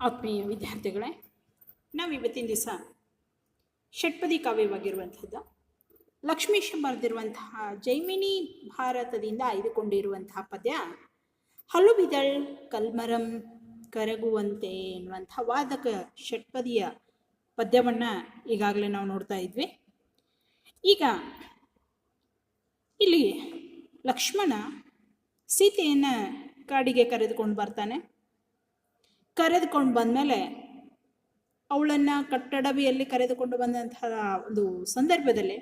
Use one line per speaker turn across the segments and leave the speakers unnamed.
ಆತ್ಮೀಯ ವಿದ್ಯಾರ್ಥಿಗಳೇ, ನಾವು ಇವತ್ತಿನ ದಿವಸ ಷಟ್ಪದಿ ಕಾವ್ಯವಾಗಿರುವಂಥದ್ದು ಲಕ್ಷ್ಮೀಶ ಬರೆದಿರುವಂತಹ ಜೈಮಿನಿ ಭಾರತದಿಂದ ಆಯ್ದುಕೊಂಡಿರುವಂತಹ ಪದ್ಯ ಹಲುಬಿದಳ್ ಕಲ್ಮರಂ ಕರಗುವಂತೆ ಎನ್ನುವಂಥ ವಾದಕ ಷಟ್ಪದಿಯ ಪದ್ಯವನ್ನು ಈಗಾಗಲೇ ನಾವು ನೋಡ್ತಾ ಇದ್ವಿ. ಈಗ ಇಲ್ಲಿ ಲಕ್ಷ್ಮಣ ಸೀತೆಯನ್ನು ಕಾಡಿಗೆ ಕರೆದುಕೊಂಡು ಬರ್ತಾನೆ. ಕರೆದುಕೊಂಡು ಬಂದಮೇಲೆ ಅವಳನ್ನು ಕಟ್ಟಡವಿಯಲ್ಲಿ ಕರೆದುಕೊಂಡು ಬಂದಂತಹ ಒಂದು ಸಂದರ್ಭದಲ್ಲಿ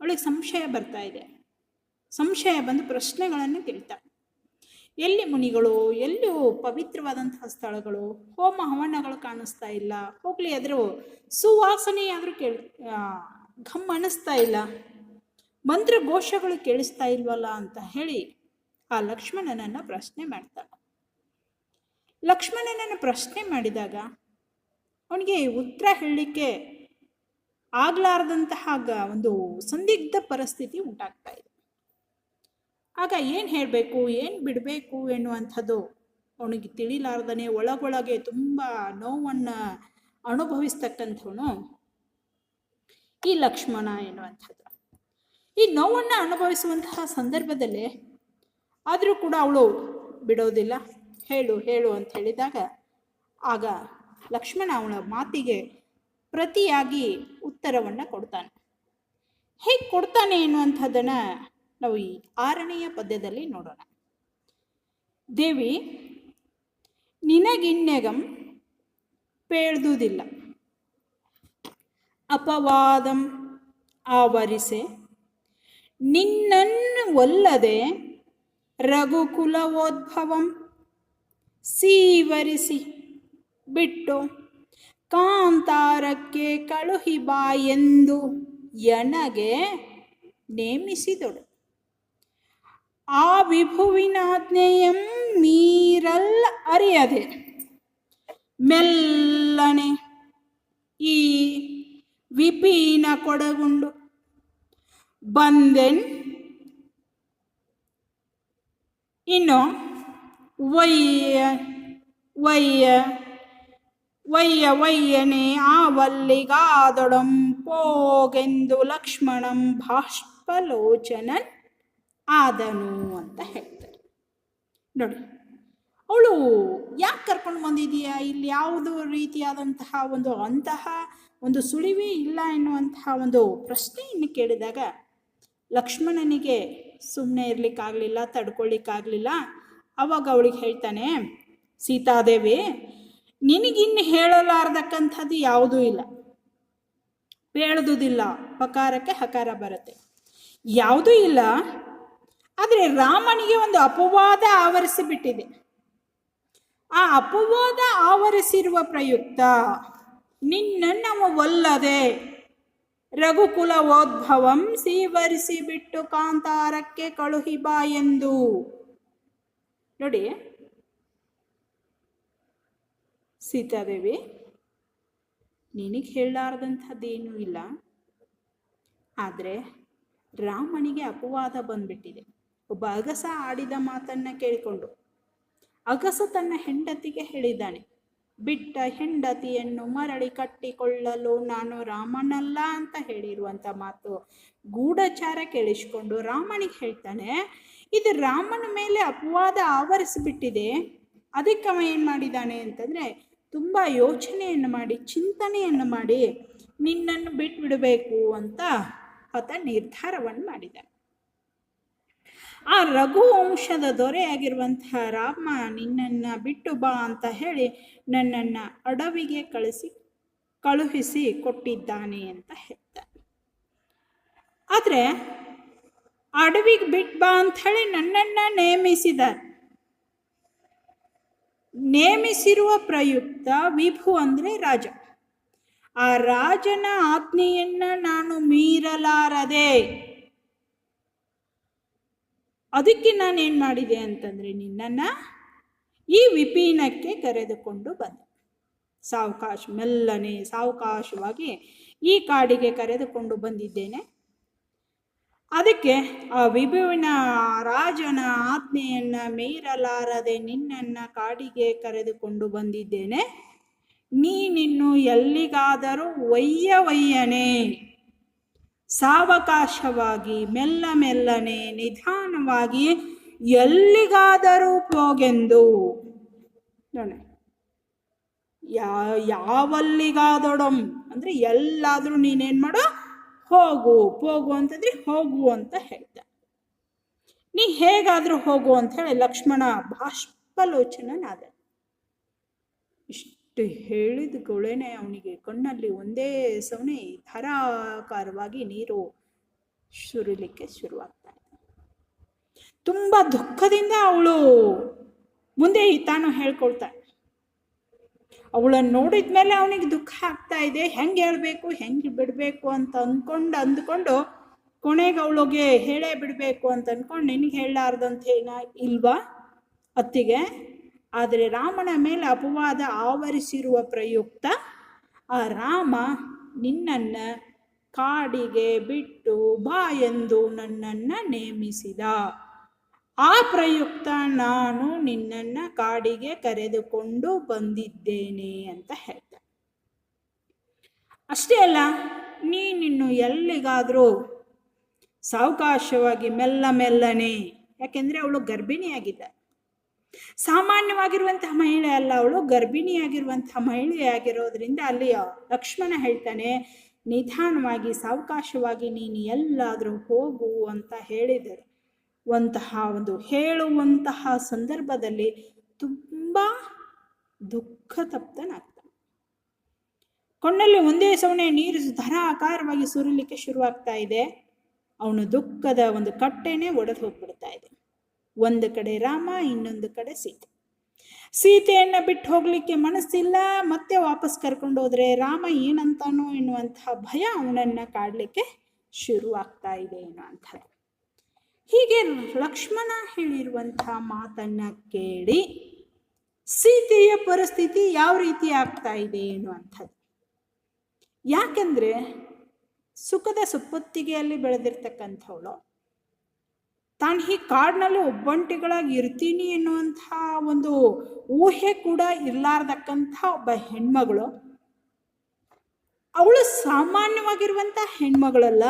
ಅವಳಿಗೆ ಸಂಶಯ ಬರ್ತಾ ಇದೆ. ಸಂಶಯ ಬಂದು ಪ್ರಶ್ನೆಗಳನ್ನು ಕೇಳ್ತಾ. ಎಲ್ಲಿ ಮುನಿಗಳು ಎಲ್ಲೂ ಪವಿತ್ರವಾದಂತಹ ಸ್ಥಳಗಳು, ಹೋಮ ಹವನಗಳು ಕಾಣಿಸ್ತಾ ಇಲ್ಲ. ಹೋಗ್ಲಿ, ಆದರೂ ಸುವಾಸನೆಯಾದರೂ ಕೇಳಿ ಘಮ್ ಅನಿಸ್ತಾ ಇಲ್ಲ. ಮಂತ್ರ ಘೋಷಗಳು ಕೇಳಿಸ್ತಾ ಇಲ್ವಲ್ಲ ಅಂತ ಹೇಳಿ ಆ ಲಕ್ಷ್ಮಣನನ್ನು ಪ್ರಶ್ನೆ ಮಾಡ್ತಾಳೆ ಲಕ್ಷ್ಮಣನನ್ನು ಪ್ರಶ್ನೆ ಮಾಡಿದಾಗ, ಅವನಿಗೆ ಉತ್ತರ ಹೇಳಲಿಕ್ಕೆ ಆಗಲಾರದಂತಹ ಒಂದು ಸಂದಿಗ್ಧ ಪರಿಸ್ಥಿತಿ ಉಂಟಾಗ್ತಾ ಇದೆ. ಆಗ ಏನು ಹೇಳಬೇಕು, ಏನು ಬಿಡಬೇಕು ಎನ್ನುವಂಥದ್ದು ಅವನಿಗೆ ತಿಳಿಲಾರ್ದನೆ ಒಳಗೊಳಗೆ ತುಂಬ ನೋವನ್ನು ಅನುಭವಿಸ್ತಕ್ಕಂಥವನು ಈ ಲಕ್ಷ್ಮಣ ಎನ್ನುವಂಥದ್ದು. ಈ ನೋವನ್ನು ಅನುಭವಿಸುವಂತಹ ಸಂದರ್ಭದಲ್ಲಿ ಆದರೂ ಕೂಡ ಅವಳು ಬಿಡೋದಿಲ್ಲ. ಹೇಳು ಹೇಳು ಅಂತ ಹೇಳಿದಾಗ ಆಗ ಲಕ್ಷ್ಮಣ ಅವಳ ಮಾತಿಗೆ ಪ್ರತಿಯಾಗಿ ಉತ್ತರವನ್ನು ಕೊಡ್ತಾನೆ. ಹೇಗೆ ಕೊಡ್ತಾನೆ ಎನ್ನುವಂಥದ್ದನ್ನು ನಾವು ಈ ಆರನೆಯ ಪದ್ಯದಲ್ಲಿ ನೋಡೋಣ. ದೇವಿ ನಿನಗಿನ್ನೆಗಂ ಪೇಳ್ದುದಿಲ್ಲ. ಅಪವಾದಂ ಆವರಿಸೆ. ನಿನ್ನನ್ನು ಒಲ್ಲದೆ ರಘುಕುಲವೋದ್ಭವಂ ಸೀವರಿಸಿ ಬಿಟ್ಟು ಕಾಂತಾರಕ್ಕೆ ಕಳುಹಿ ಬಾ ಎಂದು ಎನಗೆ ನೇಮಿಸಿದಳು. ಆ ವಿಭುವಿನಾಜ್ಞೆಯಂ ಮೀರಲ್ಲ ಅರಿಯದೆ. ಮೆಲ್ಲನೆ ಈ ವಿಪೀನ ಕೊಡಗುಂಡು. ಬಂದೆನ್. ಇನ್ನು ವಯ್ಯ ವಯ್ಯ ವಯ್ಯ ಆ ಆವಲ್ಲಿಗಾದೊಡಂ ಪೋಗೆಂದು ಲಕ್ಷ್ಮಣಂ ಬಾಷ್ಪಲೋಚನನ್ ಆದನು ಅಂತ ಹೇಳ್ತಾರೆ. ನೋಡಿ, ಅವಳು ಯಾಕೆ ಕರ್ಕೊಂಡು ಬಂದಿದೀಯಾ ಇಲ್ಲಿ ಯಾವುದು ರೀತಿಯಾದಂತಹ ಒಂದು ಅಂತಹ ಒಂದು ಸುಳಿವೇ ಇಲ್ಲ ಎನ್ನುವಂತಹ ಒಂದು ಪ್ರಶ್ನೆಯನ್ನು ಕೇಳಿದಾಗ ಲಕ್ಷ್ಮಣನಿಗೆ ಸುಮ್ಮನೆ ಇರಲಿಕ್ಕಾಗಲಿಲ್ಲ, ತಡ್ಕೊಳ್ಳಿಕ್ಕಾಗಲಿಲ್ಲ. ಅವಾಗ ಅವಳಿಗೆ ಹೇಳ್ತಾನೆ, ಸೀತಾದೇವಿ, ನಿನಗಿನ್ನು ಹೇಳಲಾರ್ದಕ್ಕಂಥದ್ದು ಯಾವುದೂ ಇಲ್ಲ. ಬೇಳದುದಿಲ್ಲ ಪಕಾರಕ್ಕೆ ಹಕಾರ ಬರುತ್ತೆ. ಯಾವುದೂ ಇಲ್ಲ, ಆದರೆ ರಾಮನಿಗೆ ಒಂದು ಅಪವಾದ ಆವರಿಸಿಬಿಟ್ಟಿದೆ. ಆ ಅಪವಾದ ಆವರಿಸಿರುವ ಪ್ರಯುಕ್ತ ನಿನ್ನನ್ನು ಒಲ್ಲದೆ ರಘುಕುಲವೋದ್ಭವಂ ಸೀವರಿಸಿ ಬಿಟ್ಟು ಕಾಂತಾರಕ್ಕೆ ಕಳುಹಿ ಬಾ ಎಂದು. ನೋಡಿ. ಸೀತಾದೇವಿ, ನಿನಗೆ ಹೇಳಲಾರ್ದಂಥದ್ದೇನೂ ಇಲ್ಲ. ಆದರೆ ರಾಮನಿಗೆ ಅಪವಾದ ಬಂದ್ಬಿಟ್ಟಿದೆ. ಒಬ್ಬ ಅಗಸ ಆಡಿದ ಮಾತನ್ನು ಕೇಳಿಕೊಂಡು. ಅಗಸ ತನ್ನ ಹೆಂಡತಿಗೆ ಹೇಳಿದ್ದಾನೆ, ಬಿಟ್ಟ ಹೆಂಡತಿಯನ್ನು ಮರಳಿ ಕಟ್ಟಿಕೊಳ್ಳಲು ನಾನು ರಾಮನಲ್ಲ ಅಂತ ಹೇಳಿರುವಂಥ ಮಾತು ಗೂಢಚಾರ ಕೇಳಿಸ್ಕೊಂಡು ರಾಮನಿಗೆ ಹೇಳ್ತಾನೆ ಇದು ರಾಮನ ಮೇಲೆ ಅಪವಾದ ಆವರಿಸಿಬಿಟ್ಟಿದೆ. ಅದಕ್ಕೆ ಅವ ಏನು ಮಾಡಿದ್ದಾನೆ ಅಂತಂದರೆ ತುಂಬ ಯೋಚನೆಯನ್ನು ಮಾಡಿ, ಚಿಂತನೆಯನ್ನು ಮಾಡಿ ನಿನ್ನನ್ನು ಬಿಟ್ಬಿಡಬೇಕು ಅಂತ ಆತ ನಿರ್ಧಾರವನ್ನು ಮಾಡಿದ್ದಾನೆ. ಆ ರಘುವಂಶದ ದೊರೆಯಾಗಿರುವಂತಹ ರಾಮ ನಿನ್ನನ್ನು ಬಿಟ್ಟು ಬಾ ಅಂತ ಹೇಳಿ ನನ್ನನ್ನು ಅಡವಿಗೆ ಕಳಿಸಿ, ಕಳುಹಿಸಿ ಕೊಟ್ಟಿದ್ದಾನೆ ಅಂತ ಹೇಳ್ತಾನೆ. ಆದರೆ ಅಡವಿಗೆ ಬಿಟ್ಟು ಬಾ ಅಂತ ಹೇಳಿ ನನ್ನನ್ನು ನೇಮಿಸಿದ. ನೇಮಿಸಿರುವ ಪ್ರಯುಕ್ತ ವಿಭು ಅಂದರೆ ರಾಜ. ಆ ರಾಜನ ಆಜ್ಞೆಯನ್ನ ನಾನು ಮೀರಲಾರದೆ. ಅದಕ್ಕೆ ನಾನೇನು ಮಾಡಿದೆ ಅಂತಂದರೆ ನಿನ್ನನ್ನು ಈ ವಿಪೀನಕ್ಕೆ ಕರೆದುಕೊಂಡು ಬಂದೆ. ಸಾವಕಾಶ, ಮೆಲ್ಲನೆ ಸಾವಕಾಶವಾಗಿ ಈ ಕಾಡಿಗೆ ಕರೆದುಕೊಂಡು ಬಂದಿದ್ದೇನೆ. ಅದಕ್ಕೆ ಆ ವಿಭುವಿನ ರಾಜನ ಆತ್ಮೆಯನ್ನ ಮೀರಲಾರದೆ ನಿನ್ನನ್ನ ಕಾಡಿಗೆ ಕರೆದುಕೊಂಡು ಬಂದಿದ್ದೇನೆ. ನೀನಿನ್ನು ಎಲ್ಲಿಗಾದರೂ ಒಯ್ಯ ಒಯ್ಯನೆ ಸಾವಕಾಶವಾಗಿ ಮೆಲ್ಲ ಮೆಲ್ಲನೆ ನಿಧಾನವಾಗಿ ಎಲ್ಲಿಗಾದರೂ ಹೋಗೆಂದು ನೋಡೋಣ ಯಾ ಯಾವಲ್ಲಿಗಾದೊಡಂ? ಅಂದ್ರೆ ಎಲ್ಲಾದ್ರೂ ನೀನೇನ್ ಮಾಡು? ಹೋಗು ಹೋಗು ಅಂತಂದ್ರೆ ಹೋಗು ಅಂತ ಹೇಳ್ದ. ನೀ ಹೇಗಾದ್ರೂ ಹೋಗು ಅಂತ ಹೇಳಿ ಲಕ್ಷ್ಮಣ ಬಾಷ್ಪಲೋಚನನಾದ. ಇಷ್ಟು ಹೇಳಿದ ಗೊಳೆನೆ ಅವನಿಗೆ ಕಣ್ಣಲ್ಲಿ ಒಂದೇ ಸವನೆ ಧಾರಾಕಾರವಾಗಿ ನೀರು ಸುರಿಲಿಕ್ಕೆ ಶುರುವಾಗ್ತಾ ಇದೆ. ತುಂಬಾ ದುಃಖದಿಂದ ಅವಳು ಮುಂದೆ ತಾನು ಹೇಳ್ಕೊಳ್ತಾಳೆ. ಅವಳನ್ನು ನೋಡಿದ ಮೇಲೆ ಅವನಿಗೆ ದುಃಖ ಆಗ್ತಾ ಇದೆ. ಹೆಂಗೆ ಹೇಳಬೇಕು, ಹೆಂಗೆ ಬಿಡಬೇಕು ಅಂತ ಅಂದ್ಕೊಂಡು ಅಂದ್ಕೊಂಡು ಕೊನೆಗೆ ಅವಳಿಗೆ ಹೇಳೇ ಬಿಡಬೇಕು ಅಂತ ಅಂದ್ಕೊಂಡು ನಿನಗೆ ಹೇಳಲಾರ್ದಂತ ಏನ ಇಲ್ವಾ ಅತ್ತಿಗೆ? ಆದರೆ ರಾಮನ ಮೇಲೆ ಅಪವಾದ ಆವರಿಸಿರುವ ಪ್ರಯುಕ್ತ ಆ ರಾಮ ನಿನ್ನನ್ನು ಕಾಡಿಗೆ ಬಿಟ್ಟು ಬಾ ಎಂದು ನನ್ನನ್ನು ನೇಮಿಸಿದ. ಆ ಪ್ರಯುಕ್ತ ನಾನು ನಿನ್ನನ್ನು ಕಾಡಿಗೆ ಕರೆದುಕೊಂಡು ಬಂದಿದ್ದೇನೆ ಅಂತ ಹೇಳ್ತಾರೆ ಅಷ್ಟೇ ಅಲ್ಲ, ನೀನಿನ್ನು ಎಲ್ಲಿಗಾದರೂ ಸಾವಕಾಶವಾಗಿ ಮೆಲ್ಲ ಮೆಲ್ಲನೆ, ಯಾಕೆಂದ್ರೆ ಅವಳು ಗರ್ಭಿಣಿಯಾಗಿದ್ದ ಸಾಮಾನ್ಯವಾಗಿರುವಂತಹ ಮಹಿಳೆ ಅಲ್ಲ, ಅವಳು ಗರ್ಭಿಣಿಯಾಗಿರುವಂತಹ ಮಹಿಳೆಯಾಗಿರೋದ್ರಿಂದ ಅಲ್ಲಿ ಲಕ್ಷ್ಮಣ ಹೇಳ್ತಾನೆ, ನಿಧಾನವಾಗಿ, ಸಾವಕಾಶವಾಗಿ ನೀನು ಎಲ್ಲಾದರೂ ಹೋಗು ಅಂತ ಹೇಳಿದರು. ಒಂತಹ ಒಂದು ಹೇಳುವಂತಹ ಸಂದರ್ಭದಲ್ಲಿ ತುಂಬ ದುಃಖ ತಪ್ತನಾಗ್ತಾನೆ ಕಣ್ಣಲ್ಲಿ ಒಂದೇ ಸವಣೆ, ನೀರು ಧಾರಾಕಾರವಾಗಿ ಸುರಿಲಿಕ್ಕೆ ಶುರುವಾಗ್ತಾ ಇದೆ. ಅವನು ದುಃಖದ ಒಂದು ಕಟ್ಟೆನೇ ಒಡೆದು ಹೋಗ್ಬಿಡ್ತಾ ಇದೆ. ಒಂದು ಕಡೆ ರಾಮ, ಇನ್ನೊಂದು ಕಡೆ ಸೀತೆ. ಸೀತೆಯನ್ನ ಬಿಟ್ಟು ಹೋಗ್ಲಿಕ್ಕೆ ಮನಸ್ಸಿಲ್ಲ, ಮತ್ತೆ ವಾಪಸ್ ಕರ್ಕೊಂಡು ಹೋದ್ರೆ ರಾಮ ಏನಂತಾನೋ ಎನ್ನುವಂತಹ ಭಯ ಅವನನ್ನ ಕಾಡ್ಲಿಕ್ಕೆ ಶುರುವಾಗ್ತಾ ಇದೆ ಎನ್ನುವಂಥದ್ದು ಹೀಗೆ ಲಕ್ಷ್ಮಣ ಹೇಳಿರುವಂತಹ ಮಾತನ್ನ ಕೇಳಿ ಸೀತೆಯ ಪರಿಸ್ಥಿತಿ ಯಾವ ರೀತಿ ಆಗ್ತಾ ಇದೆ ಎನ್ನುವಂಥದ್ದು. ಯಾಕೆಂದ್ರೆ ಸುಖದ ಸುಪ್ಪತ್ತಿಗೆಯಲ್ಲಿ ಬೆಳೆದಿರ್ತಕ್ಕಂಥವಳು. ತಾನು ಈ ಕಾಡಿನಲ್ಲಿ ಒಬ್ಬಂಟಿಗಳಾಗಿ ಇರ್ತೀನಿ ಎನ್ನುವಂಥ ಒಂದು ಊಹೆ ಕೂಡ ಇರ್ಲಾರ್ದಕ್ಕಂಥ ಒಬ್ಬ ಹೆಣ್ಮಗಳು. ಅವಳು ಸಾಮಾನ್ಯವಾಗಿರುವಂಥ ಹೆಣ್ಮಗಳಲ್ಲ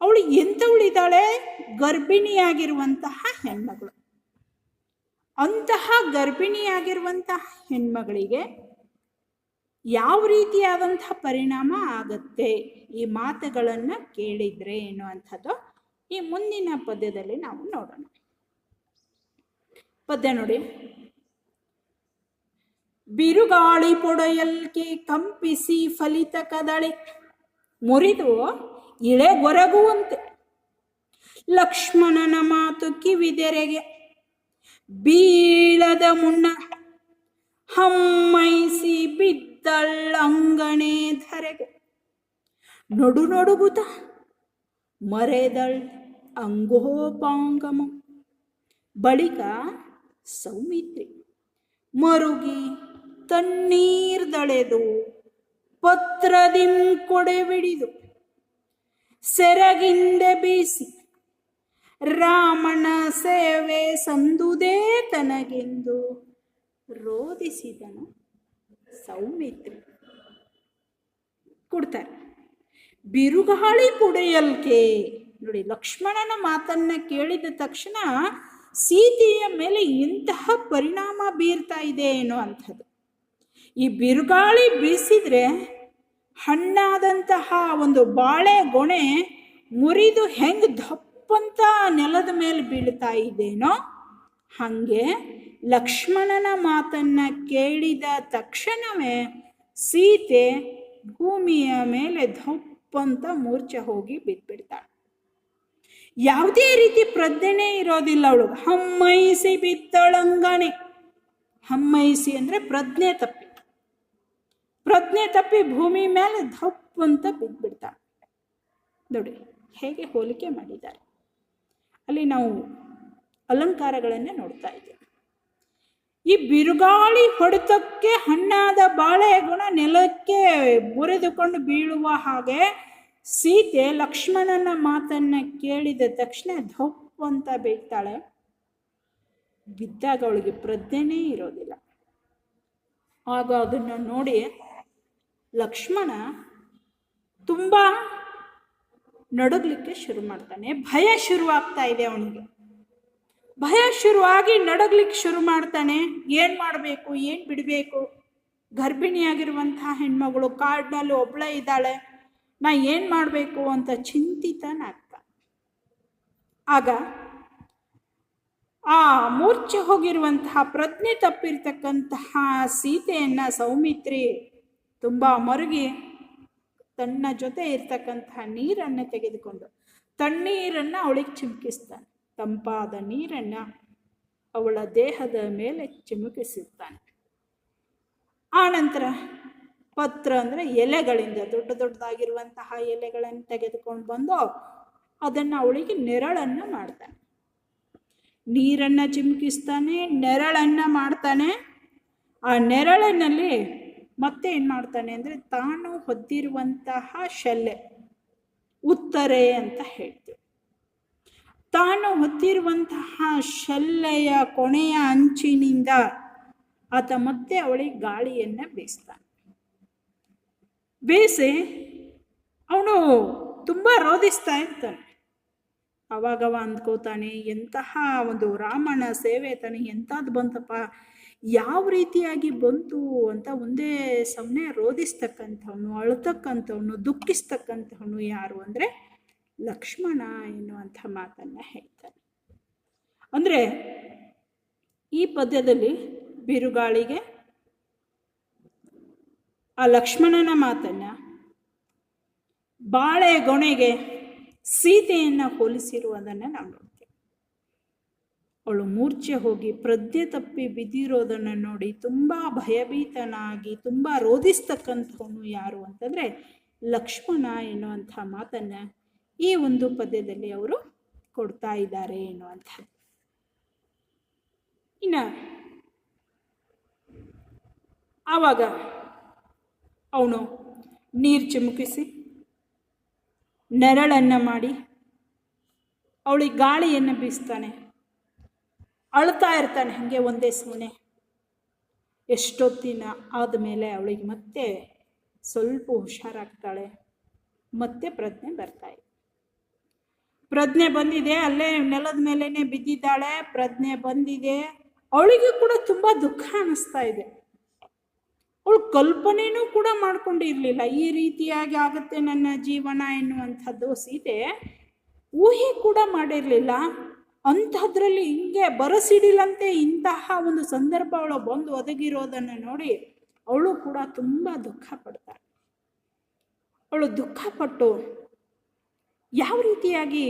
ಅವಳು ಎಂಥವಳಿದ್ದಾಳೆ ಗರ್ಭಿಣಿಯಾಗಿರುವಂತಹ ಹೆಣ್ಮಗಳು. ಅಂತಹ ಗರ್ಭಿಣಿಯಾಗಿರುವಂತಹ ಹೆಣ್ಮಗಳಿಗೆ ಯಾವ ರೀತಿಯಾದಂತಹ ಪರಿಣಾಮ ಆಗತ್ತೆ? ಈ ಮಾತುಗಳನ್ನು ಕೇಳಿದ್ರೆ ಎನ್ನುವಂಥದ್ದು ಈ ಮುಂದಿನ ಪದ್ಯದಲ್ಲಿ ನಾವು ನೋಡೋಣ. ಪದ್ಯ ನೋಡಿ. ಬಿರುಗಾಳಿ ಪೊಡೆಯಲ್ಕೆ ಕಂಪಿಸಿ ಫಲಿತ ಕದಳಿ. ಮುರಿದು ಇಳೆಗೊರಗುವಂತೆ. ಲಕ್ಷ್ಮಣನ ಮಾತು ಕಿವಿದೆರೆಗೆ, ಬೀಳದ ಮುನ್ನ ಹಮ್ಮೈಸಿ ಬಿದ್ದಳ್ಳಂಗಣೆ ಧರೆಗೆ. ನಡು ನಡುಗುತ ಮರೆದಳ್ ಅಂಗೋಪಾಂಗಮ, ಬಳಿಕ ಸೌಮಿತ್ರಿ ಮರುಗಿ ತಣ್ಣೀರ್ದಳೆದು ಪತ್ರದಿಂ ಕೊಡೆಬಿಡಿದು ಸೆರಗಿಂದೆ ಬೀಸಿ ರಾಮನ ಸೇವೆ ಸಂದುದೇ ತನಗೆಂದು ರೋದಿಸಿದನು ಸೌಮಿತ್ರಿ. ಕೊಡ್ತಾರೆ, ಬಿರುಗಾಳಿ ಪುಡೆಯಲ್ಕೆ? ನೋಡಿ, ಲಕ್ಷ್ಮಣನ ಮಾತನ್ನ ಕೇಳಿದ ತಕ್ಷಣ ಸೀತೆಯ ಮೇಲೆ ಇಂತಹ ಪರಿಣಾಮ ಬೀರ್ತಾ ಇದೆ ಏನೋ ಅಂಥದ್ದು. ಈ ಬಿರುಗಾಳಿ ಬೀಸಿದ್ರೆ ಹಣ್ಣಾದಂತಹ ಒಂದು ಬಾಳೆ ಗೊಣೆ ಮುರಿದು ಹೆಂಗ್ ದಪ್ಪಂತ ನೆಲದ ಮೇಲೆ ಬೀಳ್ತಾ ಇದ್ದೇನೋ ಹಾಗೆ ಲಕ್ಷ್ಮಣನ ಮಾತನ್ನ ಕೇಳಿದ ತಕ್ಷಣವೇ ಸೀತೆ ಭೂಮಿಯ ಮೇಲೆ ದಪ್ಪಂತ ಮೂರ್ಛೆ ಹೋಗಿ ಬಿದ್ದ್ಬಿಡ್ತಾಳೆ ಯಾವುದೇ ರೀತಿ ಪ್ರಜ್ಞೆನೇ ಇರೋದಿಲ್ಲ ಅವಳು ಹಮ್ಮೈಸಿ ಬಿತ್ತಳಂಗನೆ ಹಮ್ಮೈಸಿ ಅಂದ್ರೆ ಪ್ರಜ್ಞೆ ತಪ್ಪಿ. ಪ್ರಜ್ಞೆ ತಪ್ಪಿ ಭೂಮಿ ಮೇಲೆ ಧಪ್ಪು ಅಂತ ಬಿದ್ದ್ಬಿಡ್ತಾಳೆ ನೋಡಿ, ಹೇಗೆ ಹೋಲಿಕೆ ಮಾಡಿದ್ದಾರೆ. ಅಲ್ಲಿ ನಾವು ಅಲಂಕಾರಗಳನ್ನೇ ನೋಡ್ತಾ ಇದ್ದೇವೆ. ಈ ಬಿರುಗಾಳಿ ಹೊಡೆತಕ್ಕೆ ಹಣ್ಣಾದ ಗುಣ ನೆಲಕ್ಕೆ ಮುರಿದುಕೊಂಡು ಬೀಳುವ ಹಾಗೆ ಸೀತೆ ಲಕ್ಷ್ಮಣನ ಮಾತನ್ನ ಕೇಳಿದ ತಕ್ಷಣ ಧಪ್ಪು ಅಂತ ಬೀಳ್ತಾಳೆ. ಬಿದ್ದಾಗ ಅವಳಿಗೆ ಪ್ರಜ್ಞೆನೇ ಇರೋದಿಲ್ಲ. ಆಗ ಅದನ್ನು ನೋಡಿ ಲಕ್ಷ್ಮಣ ತುಂಬ ನಡುಗ್ಲಿಕ್ಕೆ ಶುರು ಮಾಡ್ತಾನೆ. ಭಯ ಶುರುವಾಗ್ತಾ ಇದೆ ಅವನಿಗೆ. ಭಯ ಶುರುವಾಗಿ ನಡಗ್ಲಿಕ್ಕೆ ಶುರು ಮಾಡ್ತಾನೆ. ಏನು ಮಾಡಬೇಕು, ಏನು ಬಿಡಬೇಕು? ಗರ್ಭಿಣಿಯಾಗಿರುವಂತಹ ಹೆಣ್ಮಗಳು ಕಾಡಿನಲ್ಲಿ ಒಬ್ಬಳೇ ಇದ್ದಾಳೆ. ನಾ ಏನು ಮಾಡಬೇಕು ಅಂತ ಚಿಂತಿತನಾಗ್ತ ಆಗ ಆ ಮೂರ್ಛೆ ಹೋಗಿರುವಂತಹ ಪ್ರಜ್ಞೆ ತಪ್ಪಿರ್ತಕ್ಕಂತಹ ಸೀತೆಯನ್ನ ಸೌಮಿತ್ರಿ ತುಂಬ ಮರುಗಿ ತನ್ನ ಜೊತೆ ಇರ್ತಕ್ಕಂತಹ ನೀರನ್ನು ತೆಗೆದುಕೊಂಡು ತಣ್ಣೀರನ್ನು ಅವಳಿಗೆ ಚಿಮುಕಿಸ್ತಾನೆ. ತಂಪಾದ ನೀರನ್ನು ಅವಳ ದೇಹದ ಮೇಲೆ ಚಿಮುಕಿಸುತ್ತಾನೆ. ಆನಂತರ ಪತ್ರ ಅಂದರೆ ಎಲೆಗಳಿಂದ ದೊಡ್ಡ ದೊಡ್ಡದಾಗಿರುವಂತಹ ಎಲೆಗಳನ್ನು ತೆಗೆದುಕೊಂಡು ಬಂದು ಅದನ್ನು ಅವಳಿಗೆ ನೆರಳನ್ನು ಮಾಡ್ತಾನೆ. ನೀರನ್ನು ಚಿಮುಕಿಸ್ತಾನೆ, ನೆರಳನ್ನು ಮಾಡ್ತಾನೆ. ಆ ನೆರಳಿನಲ್ಲಿ ಮತ್ತೆ ಏನು ಮಾಡ್ತಾನೆ ಅಂದರೆ ತಾನು ಹೊದ್ದಿರುವಂತಹ ಶಲ್ಲೆ, ಉತ್ತರೆ ಅಂತ ಹೇಳ್ತೀವಿ. ತಾನು ಹೊತ್ತಿರುವಂತಹ ಶಲ್ಲೆಯ ಕೊನೆಯ ಅಂಚಿನಿಂದ ಆತ ಮತ್ತೆ ಅವಳಿಗೆ ಗಾಳಿಯನ್ನ ಬೇಯಿಸ್ತಾನೆ ಬೇಯಿಸಿ ಅವನು ತುಂಬ ರೋಧಿಸ್ತಾ ಇರ್ತಾನೆ. ಅವಾಗವ ಅಂದ್ಕೋತಾನೆ, ಎಂತಹ ಒಂದು ರಾಮನ ಸೇವೆ ತಾನೆ ಎಂಥದ್ದು ಬಂತಪ್ಪ ಯಾವ ರೀತಿಯಾಗಿ ಬಂತು ಅಂತ ಒಂದೇ ಸಮನೆ ರೋಧಿಸ್ತಕ್ಕಂಥವನು, ಅಳತಕ್ಕಂಥವನು, ದುಃಖಿಸ್ತಕ್ಕಂಥವನು ಯಾರು ಅಂದರೆ ಲಕ್ಷ್ಮಣ ಎನ್ನುವಂಥ ಮಾತನ್ನು ಹೇಳ್ತಾನೆ. ಅಂದರೆ ಈ ಪದ್ಯದಲ್ಲಿ ಬಿರುಗಾಳಿಗೆ ಆ ಲಕ್ಷ್ಮಣನ ಮಾತನ್ನು ಬಾಳೆಗೊಣೆಗೆ ಸೀತೆಯನ್ನು ಹೋಲಿಸಿರುವುದನ್ನು ನಾವು ನೋಡ್ತೇವೆ. ಅವಳು ಮೂರ್ಛೆ ಹೋಗಿ ಪ್ರಜ್ಞೆ ತಪ್ಪಿ ಬಿದ್ದಿರೋದನ್ನು ನೋಡಿ ತುಂಬ ಭಯಭೀತನಾಗಿ, ತುಂಬ ರೋಧಿಸ್ತಕ್ಕಂಥವನು ಯಾರು ಅಂತಂದರೆ ಲಕ್ಷ್ಮಣ ಎನ್ನುವಂಥ ಮಾತನ್ನು ಈ ಒಂದು ಪದ್ಯದಲ್ಲಿ ಅವರು ಕೊಡ್ತಾ ಇದ್ದಾರೆ ಎನ್ನುವಂಥದ್ದು. ಇನ್ನು ಆವಾಗ ಅವನು ನೀರು ಚಿಮುಕಿಸಿ ನೆರಳನ್ನು ಮಾಡಿ ಅವಳಿಗೆ ಗಾಳಿಯನ್ನು ಬೀಸ್ತಾನೆ. ಅಳ್ತಾ ಇರ್ತಾನೆ ಹಾಗೆ ಒಂದೇ ಸುಮ್ಮನೆ ಎಷ್ಟೊತ್ತಿನ ಆದಮೇಲೆ ಅವಳಿಗೆ ಮತ್ತೆ ಸ್ವಲ್ಪ ಹುಷಾರಾಗ್ತಾಳೆ. ಮತ್ತೆ ಪ್ರಜ್ಞೆ ಬರ್ತಾ ಇದೆ. ಪ್ರಜ್ಞೆ ಬಂದಿದೆ, ಅಲ್ಲೇ ನೆಲದ ಮೇಲೇನೆ ಬಿದ್ದಿದ್ದಾಳೆ, ಪ್ರಜ್ಞೆ ಬಂದಿದೆ. ಅವಳಿಗೆ ಕೂಡ ತುಂಬ ದುಃಖ ಅನಿಸ್ತಾ ಇದೆ. ಅವಳು ಕಲ್ಪನೆಯೂ ಕೂಡ ಮಾಡ್ಕೊಂಡಿರಲಿಲ್ಲ, ಈ ರೀತಿಯಾಗಿ ಆಗುತ್ತೆ ನನ್ನ ಜೀವನ ಎನ್ನುವಂಥದ್ದು. ಸೀತೆ ಊಹೆ ಕೂಡ ಮಾಡಿರಲಿಲ್ಲ. ಅಂಥದ್ರಲ್ಲಿ ಹಿಂಗೆ ಬರಸಿಡಿಲಂತೆ ಇಂತಹ ಒಂದು ಸಂದರ್ಭ ಅವಳು ಬಂದು ಒದಗಿರೋದನ್ನು ನೋಡಿ ಅವಳು ಕೂಡ ತುಂಬ ದುಃಖ ಪಡ್ತಾಳೆ. ಅವಳು ದುಃಖಪಟ್ಟು ಯಾವ ರೀತಿಯಾಗಿ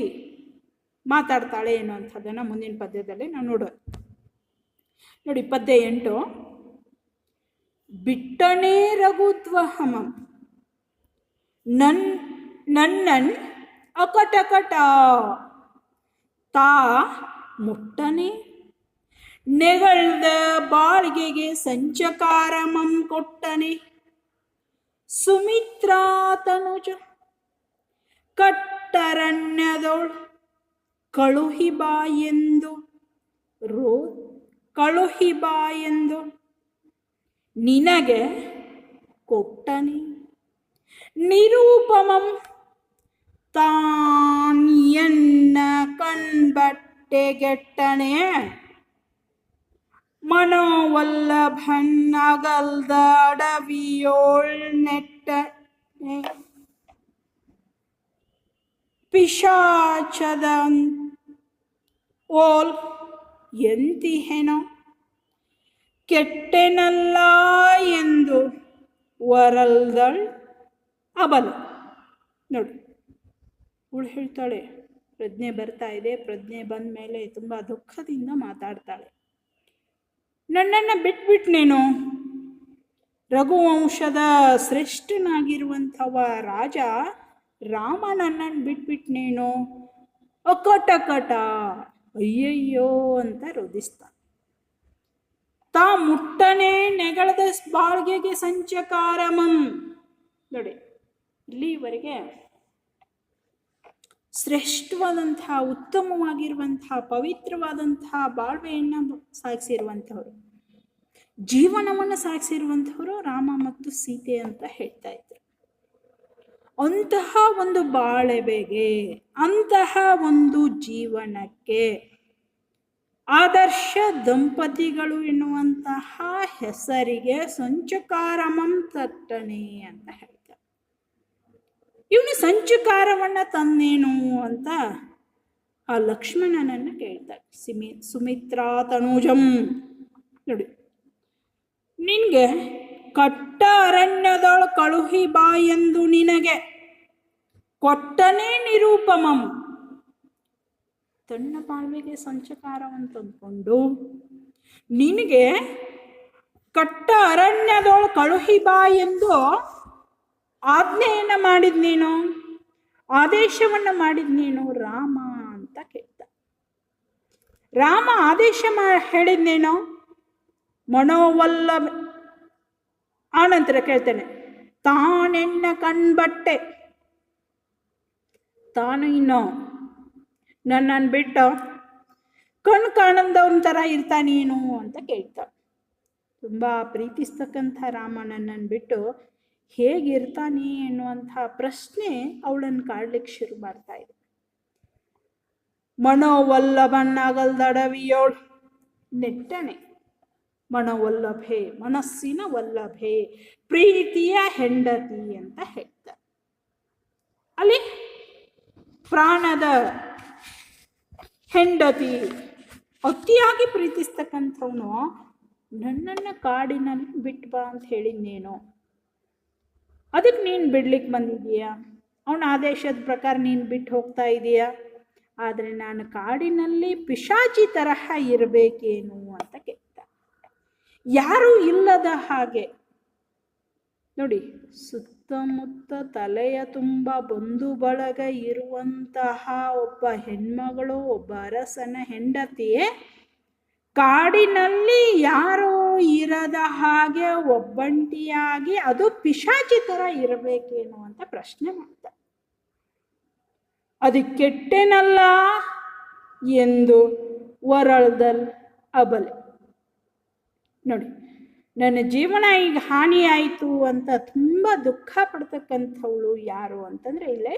ಮಾತಾಡ್ತಾಳೆ ಅನ್ನುವಂಥದ್ದನ್ನು ಮುಂದಿನ ಪದ್ಯದಲ್ಲಿ ನಾವು ನೋಡೋದು ನೋಡಿ, ಪದ್ಯ ಎಂಟು. ಬಿಟ್ಟಣೇ ರಘುದ್ವಹಮಂ ನನ್ ನನ್ನನ್ ಅಕಟಕಟ. ತಾ ಮುಟ್ಟನೆ? ನೆಗಳ್ದ ಬಾಳ್ಗೆಗೆ ಸಂಚಕಾರಮಂ ಕೊಟ್ಟನೆ. ಸುಮಿತ್ರಾ ತನುಜ, ಕಟ್ಟರಣ್ಯದೋಳ್ ಕಳುಹಿ ಬಾ ಎಂದು. ರೋ, ಕಳುಹಿ ಬಾ ಎಂದು. ನಿನಗೆ ಕೊಟ್ಟನೆ. ನಿರೂಪಮಂ ತಾನ್ಯನ್ನ ಕಣ್ಬಟ್ಟೆಗೆಟ್ಟನೆ ಮನೋವಲ್ಲಭನ್ನಗಲ್ದ ಅಡವಿಯೋಳ್ ನೆಟ್ಟ ಪಿಶಾಚದ ಓಲ್ ಎಂತಿಹೆನೋ? ಕೆಟ್ಟೆನಲ್ಲ ಎಂದು ವರಲ್ದಳ್ ಅಬಲ. ನೋಡು. ಅವಳು ಹೇಳ್ತಾಳೆ, ಪ್ರಜ್ಞೆ ಬರ್ತಾ ಇದೆ, ಪ್ರಜ್ಞೆ ಬಂದ ಮೇಲೆ ತುಂಬ ದುಃಖದಿಂದ ಮಾತಾಡ್ತಾಳೆ. ನನ್ನನ್ನು ಬಿಟ್ಬಿಟ್ನೇನು ರಘುವಂಶದ ಶ್ರೇಷ್ಠನಾಗಿರುವಂಥವ ರಾಜ ರಾಮ ನನ್ನನ್ನು ಬಿಟ್ಬಿಟ್ನೇನು ಅಕಟಕಟ ಅಯ್ಯಯ್ಯೋ ಅಂತ ರೋಧಿಸ್ತಾನೆ ತಾ ಮುಟ್ಟನೆ ನೆಗಳದ ಬಾಳ್ಗೆಗೆ ಸಂಚಕಾರಮಂ ನೋಡಿ, ಇಲ್ಲಿವರೆಗೆ ಶ್ರೇಷ್ಠವಾದಂತಹ ಉತ್ತಮವಾಗಿರುವಂತಹ ಪವಿತ್ರವಾದಂತಹ ಬಾಳ್ವೆಯನ್ನು ಸಾಗಿಸಿರುವಂಥವ್ರು. ಜೀವನವನ್ನು ಸಾಗಿಸಿರುವಂಥವ್ರು ರಾಮ ಮತ್ತು ಸೀತೆ ಅಂತ ಹೇಳ್ತಾ ಇದ್ರು. ಅಂತಹ ಒಂದು ಬಾಳೆಬೆಗೆ ಅಂತಹ ಒಂದು ಜೀವನಕ್ಕೆ ಆದರ್ಶ ದಂಪತಿಗಳು ಎನ್ನುವಂತಹ ಹೆಸರಿಗೆ ಸಂಚಕಾರಮಂ ತಟ್ಟಣೆ ಅಂತ ಹೇಳ್ತಾರೆ. ಇವನು ಸಂಚುಕಾರವನ್ನ ತಂದೇನು ಅಂತ ಆ ಲಕ್ಷ್ಮಣನನ್ನು ಕೇಳ್ತಾರೆ ಸಿಮಿ, ಸುಮಿತ್ರಾ ತನುಜಂ. ನೋಡಿ, ನಿನ್ಗೆ ಕಟ್ಟ ಅರಣ್ಯದೊಳ ಕಳುಹಿ ಬಾ ಎಂದು ನಿನಗೆ ಕೊಟ್ಟನೇ ನಿರೂಪಮಂ. ತನ್ನ ಬಾಳ್ವೆಗೆ ಸಂಚಕಾರವನ್ನು ತಂದ್ಕೊಂಡು ನಿನಗೆ ಕಟ್ಟ ಅರಣ್ಯದೊಳ ಕಳುಹಿ ಬಾ ಎಂದು ಆಜ್ಞೆಯನ್ನ ಆದೇಶವನ್ನು ಆದೇಶವನ್ನ ಮಾಡಿದ್ನೇನು ರಾಮ ಅಂತ ಕೇಳ್ತ ರಾಮ ಆದೇಶ ಮಾ ಹೇಳಿದ್ನೇನು ಮನೋವಲ್ಲಭ ಆನಂತರ ಕೇಳ್ತೇನೆ ತಾನೆಣ್ಣ ಕಣ್ಬಟ್ಟೆ, ತಾನು ಇನ್ನು ನನ್ನನ್ನು ಬಿಟ್ಟು ಕಣ್ ಕಾಣಂದವನ ಥರ ಇರ್ತಾನೇನು ಅಂತ ಕೇಳ್ತಾ. ತುಂಬ ಪ್ರೀತಿಸ್ತಕ್ಕಂಥ ರಾಮ ನನ್ನನ್ನು ಬಿಟ್ಟು ಹೇಗಿರ್ತಾನೆ ಎನ್ನುವಂತಹ ಪ್ರಶ್ನೆ ಅವಳನ್ನು ಕಾಡ್ಲಿಕ್ಕೆ ಶುರು ಮಾಡ್ತಾ ಇದೆ. ಮನೋವಲ್ಲಭನ್ನಾಗಲ್ದಡವಿಯೋಳು ನೆಟ್ಟನೆ ಮನೋವಲ್ಲಭೆ ಮನಸ್ಸಿನ ವಲ್ಲಭೆ, ಪ್ರೀತಿಯ ಹೆಂಡತಿ ಅಂತ ಹೇಳ್ತಾರೆ ಅಲ್ಲಿ ಪ್ರಾಣದ ಹೆಂಡತಿ ಅತಿಯಾಗಿ ಪ್ರೀತಿಸ್ತಕ್ಕಂಥವನು ನನ್ನನ್ನು ಕಾಡಿನಲ್ಲಿ ಬಿಟ್ಬಾ ಅಂತ ಹೇಳಿದ್ನೇನು ಅದಕ್ಕೆ ನೀನು ಬಿಡ್ಲಿಕ್ಕೆ ಬಂದಿದೀಯಾ ಅವನ ಆದೇಶದ ಪ್ರಕಾರ ನೀನು ಬಿಟ್ಟು ಹೋಗ್ತಾ ಇದೀಯಾ? ಆದರೆ ನಾನು ಕಾಡಿನಲ್ಲಿ ಪಿಶಾಚಿ ತರಹ ಇರಬೇಕೇನು ಅಂತ ಕೇಳ್ತ. ಯಾರೂ ಇಲ್ಲದ ಹಾಗೆ. ನೋಡಿ, ಸುತ್ತಮುತ್ತ ತಲೆಯ ತುಂಬ ಬಂಧು ಬಳಗ ಇರುವಂತಹ ಒಬ್ಬ ಹೆಣ್ಮಗಳು, ಒಬ್ಬ ಅರಸನ ಹೆಂಡತಿಯೇ, ಕಾಡಿನಲ್ಲಿ ಯಾರೋ ಇರದ ಹಾಗೆ ಒಬ್ಬಂಟಿಯಾಗಿ ಅದು ಪಿಶಾಚಿ ಥರ ಇರಬೇಕೇನು ಅಂತ ಪ್ರಶ್ನೆ ಮಾಡ್ತಾರೆ ಅದು ಕೆಟ್ಟೇನಲ್ಲ ಎಂದು ಒರಳ್ದಲ್ ಅಬಲೆ. ನೋಡಿ, ನನ್ನ ಜೀವನ ಈಗ ಹಾನಿಯಾಯಿತು ಅಂತ ತುಂಬ ದುಃಖ ಪಡ್ತಕ್ಕಂಥವಳು ಯಾರು ಅಂತಂದ್ರೆ ಇಲ್ಲೇ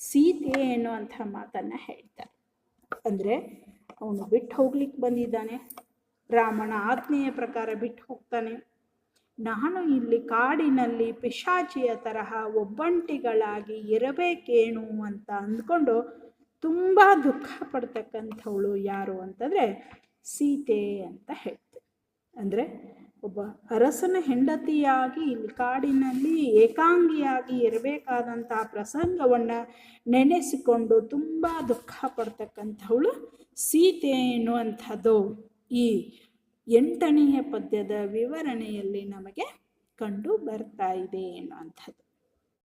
ಸೀತೆ ಅನ್ನುವಂಥ ಮಾತನ್ನ ಹೇಳ್ತಾರೆ. ಅಂದರೆ ಅವನು ಬಿಟ್ಟು ಹೋಗ್ಲಿಕ್ಕೆ ಬಂದಿದ್ದಾನೆ. ರಾಮನ ಆಜ್ಞೆಯ ಪ್ರಕಾರ ಬಿಟ್ಟು ಹೋಗ್ತಾನೆ. ನಾನು ಇಲ್ಲಿ ಕಾಡಿನಲ್ಲಿ ಪಿಶಾಚಿಯ ತರಹ ಒಬ್ಬಂಟಿಗಳಾಗಿ ಇರಬೇಕೇನು ಅಂತ ಅಂದ್ಕೊಂಡು ತುಂಬ ದುಃಖ ಪಡ್ತಕ್ಕಂಥವಳು ಯಾರು ಅಂತಂದರೆ ಸೀತೆ ಅಂತ ಹೇಳ್ತೆ. ಅಂದರೆ ಒಬ್ಬ ಅರಸನ ಹೆಂಡತಿಯಾಗಿ ಇಲ್ಲಿ ಕಾಡಿನಲ್ಲಿ ಏಕಾಂಗಿಯಾಗಿ ಇರಬೇಕಾದಂತಹ ಪ್ರಸಂಗವನ್ನು ನೆನೆಸಿಕೊಂಡು ತುಂಬ ದುಃಖ ಪಡ್ತಕ್ಕಂಥವಳು ಸೀತೆ ಎನ್ನುವಂಥದ್ದು ಈ ಎಂಟನೆಯ ಪದ್ಯದ ವಿವರಣೆಯಲ್ಲಿ ನಮಗೆ ಕಂಡು ಬರ್ತಾ ಇದೆ ಎನ್ನುವಂಥದ್ದು.